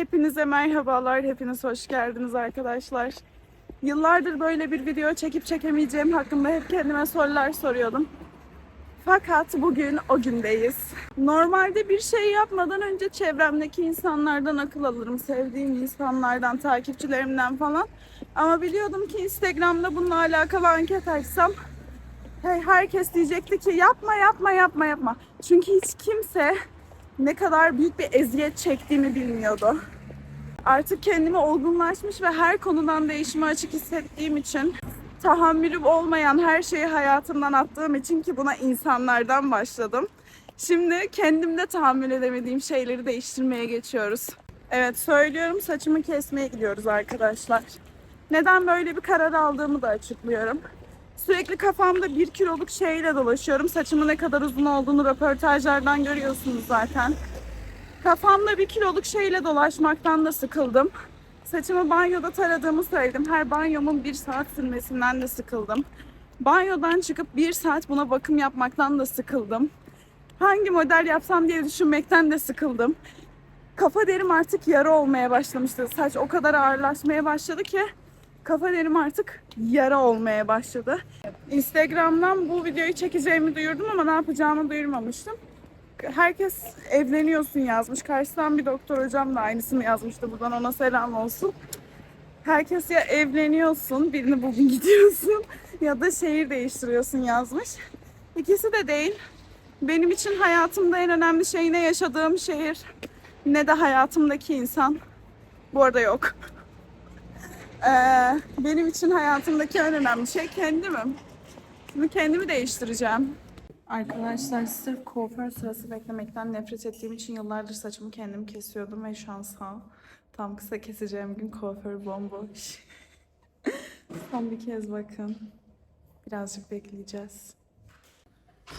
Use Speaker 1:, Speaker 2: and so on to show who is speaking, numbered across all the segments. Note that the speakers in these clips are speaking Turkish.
Speaker 1: Hepinize merhabalar, hepiniz hoş geldiniz arkadaşlar. Yıllardır böyle bir video çekip çekemeyeceğim hakkında hep kendime sorular soruyordum. Fakat bugün o gündeyiz. Normalde bir şey yapmadan önce çevremdeki insanlardan akıl alırım. Sevdiğim insanlardan, takipçilerimden falan. Ama biliyordum ki Instagram'da bununla alakalı anket açsam herkes diyecekti ki yapma yapma yapma yapma. Çünkü hiç kimse ne kadar büyük bir eziyet çektiğimi bilmiyordu. Artık kendimi olgunlaşmış ve her konudan değişime açık hissettiğim için tahammülüm olmayan her şeyi hayatımdan attığım için ki buna insanlardan başladım. Şimdi kendimde tahammül edemediğim şeyleri değiştirmeye geçiyoruz. Evet söylüyorum saçımı kesmeye gidiyoruz arkadaşlar. Neden böyle bir karar aldığımı da açıklıyorum. Sürekli kafamda bir kiloluk şeyle dolaşıyorum. Saçımın ne kadar uzun olduğunu röportajlardan görüyorsunuz zaten. Kafamda bir kiloluk şeyle dolaşmaktan da sıkıldım. Saçımı banyoda taradığımı söyledim. Her banyomun bir saat sürmesinden de sıkıldım. Banyodan çıkıp bir saat buna bakım yapmaktan da sıkıldım. Hangi model yapsam diye düşünmekten de sıkıldım. Kafa derim artık yara olmaya başlamıştı. Saç o kadar ağırlaşmaya başladı ki kafa derim artık yara olmaya başladı. Instagram'dan bu videoyu çekeceğimi duyurdum ama ne yapacağımı duyurmamıştım. Herkes evleniyorsun yazmış. Karşıdan bir doktor hocam da aynısını yazmıştı. Buradan ona selam olsun. Herkes ya evleniyorsun, birini bugün gidiyorsun ya da şehir değiştiriyorsun yazmış. İkisi de değil. Benim için hayatımda en önemli şey ne yaşadığım şehir ne de hayatımdaki insan. Bu arada yok. Ee, benim için hayatımdaki en önemli şey kendimim. Şimdi kendimi değiştireceğim. Arkadaşlar sırf kuaför sırası beklemekten nefret ettiğim için yıllardır saçımı kendim kesiyordum ve şu an sağ ol. Tam kısa keseceğim gün kuaför bomboş. Son bir kez bakın. Birazcık bekleyeceğiz.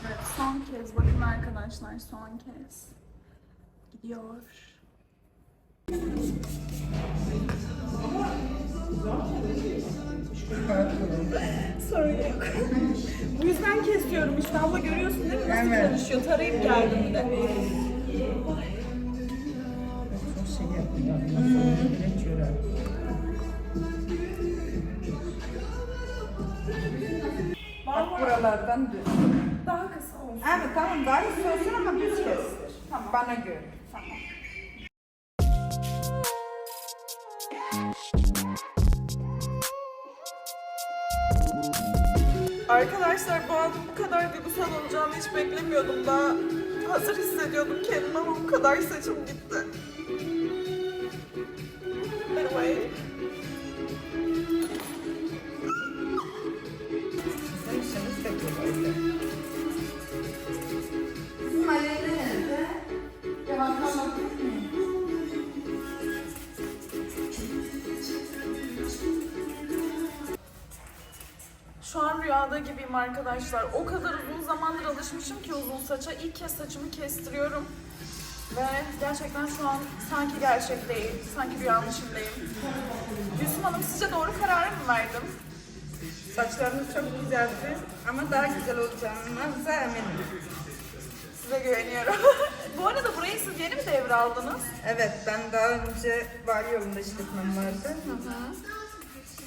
Speaker 1: Evet, son kez bakın arkadaşlar son kez. Gidiyor. Sorun yok. Bu yüzden kesiyorum işte abla görüyorsun değil mi? Nasıl
Speaker 2: Evet.
Speaker 1: karışıyor? Tarayıp geldim bir de.
Speaker 2: Çok şey yapıyor. Direkt çörer.
Speaker 1: Mı?
Speaker 2: Buralardan düz.
Speaker 1: Daha kısa olsun.
Speaker 2: Evet tamam daha iyi olsun ama düz kestir.
Speaker 1: Tamam.
Speaker 2: Bana göre.
Speaker 1: Tamam. Arkadaşlar bu an bu kadar duygusal olacağını hiç beklemiyordum. Daha hazır hissediyordum kendimi ama bu kadar saçım gitti. Şu an rüyada gibiyim arkadaşlar. O kadar uzun zamandır alışmışım ki uzun saça. İlk kez saçımı kestiriyorum. Ve gerçekten şu an sanki gerçek değil. Sanki rüyanın içindeyim. Gülsüm Hanım sizce doğru kararı mı verdim?
Speaker 2: Saçlarınız çok güzeldi ama daha güzel olacağınıza eminim.
Speaker 1: Size güveniyorum. Bu arada burayı siz yeni mi devraldınız?
Speaker 2: Evet ben daha önce var yolunda işletmem vardı.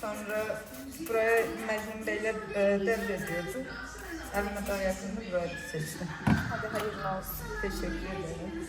Speaker 2: Sonra buraya Mecnun Bey'le e, devrediyordu. Evime daha yakında burayı seçtim.
Speaker 1: Hadi hayırlı olsun.
Speaker 2: Teşekkür ederim.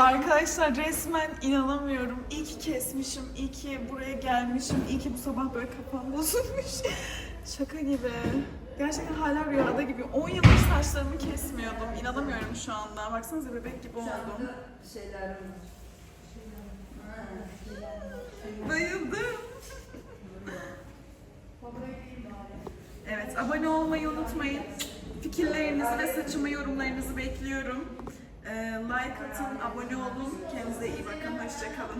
Speaker 1: Arkadaşlar resmen inanamıyorum. İyi ki kesmişim, iyi ki buraya gelmişim, iyi ki bu sabah böyle kafam bozulmuş. Şaka gibi. Gerçekten hala rüyada gibi. 10 yıldır saçlarımı kesmiyordum. İnanamıyorum şu anda. Baksanıza bebek gibi oldum.
Speaker 2: şeyler
Speaker 1: Bayıldım. Evet, abone olmayı unutmayın. Fikirlerinizi ve saçımı yorumlarınızı bekliyorum. Like atın, abone olun. Kendinize iyi bakın. Hoşçakalın.